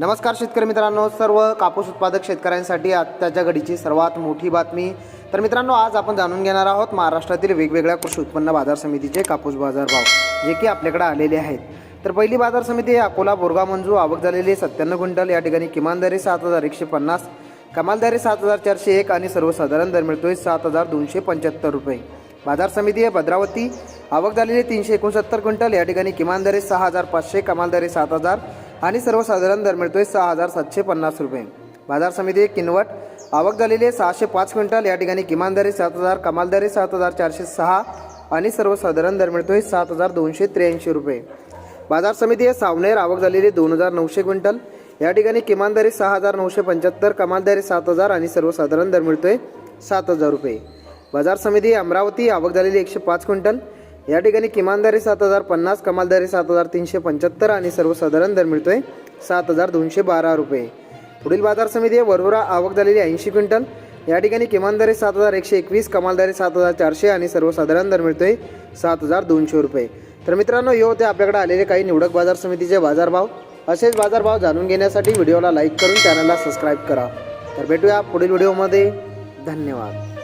नमस्कार शेतकरी मित्रांनो सर्व कापूस उत्पादक शेतकऱ्यांसाठी आत्ताच्या घडीची सर्वात मोठी बातमी. तर मित्रांनो आज आपण जाणून घेणार आहोत महाराष्ट्रातील वेगवेगळ्या कृषी उत्पन्न बाजार समितीचे कापूस बाजार भाव जे की आपल्याकडे आलेले आहेत. तर पहिली बाजार समिती आहे अकोला बोरगा मंजू आवक झालेली सत्त्याण्णव क्विंटल या ठिकाणी किमान दरी सात हजार एकशे पन्नास कमाल सात हजार चारशे एक आणि सर्वसाधारण दर मिळतोय सात हजार दोनशे पंच्याहत्तर रुपये. बाजार समिती आहे भद्रावती आवक झालेली तीनशे एकोणसत्तर क्विंटल या ठिकाणी किमान दरी सहा हजार पाचशे कमाल सात हजार आणि सर्वसाधारण दर मिळतोय सहा हजार सातशे पन्नास रुपये. बाजार समिती किनवट. आवक झालेली आहे सहाशे पाच क्विंटल. या ठिकाणी किमान दरे सात हजार कमाल दरे सात हजार चारशे सहा आणि सर्वसाधारण दर मिळतोय सात हजार दोनशे त्र्याऐंशी रुपये. बाजार समिती आहे सावनेर. आवक झालेली दोन हजार नऊशे क्विंटल. या ठिकाणी किमान दरे सहा हजार नऊशे पंच्याहत्तर कमाल दरे सात हजार आणि सर्वसाधारण दर मिळतोय सात हजार रुपये. बाजार समिती अमरावती. आवक झालेली एकशे पाच क्विंटल. या ठिकाणी किमान दरे सात हजार पन्नास कमाल दरे सात हजार तीनशे पंच्याहत्तर आणि सर्वसाधारण दर मिळतोय सात हजार दोनशे बारा रुपये. पुढील बाजार समिती आहे वरोरा आवक झालेली ऐंशी क्विंटल. या ठिकाणी किमान दरे सात हजार एकशे एकवीस कमाल दरे सात हजार चारशे आणि सर्वसाधारण दर मिळतोय सात हजार दोनशे रुपये. तर मित्रांनो हे होते आपल्याकडे आलेले काही निवडक बाजार समितीचे बाजारभाव. असेच बाजारभाव जाणून घेण्यासाठी व्हिडिओला लाईक करून चॅनलला सबस्क्राईब करा. तर भेटूया पुढील व्हिडिओमध्ये. धन्यवाद.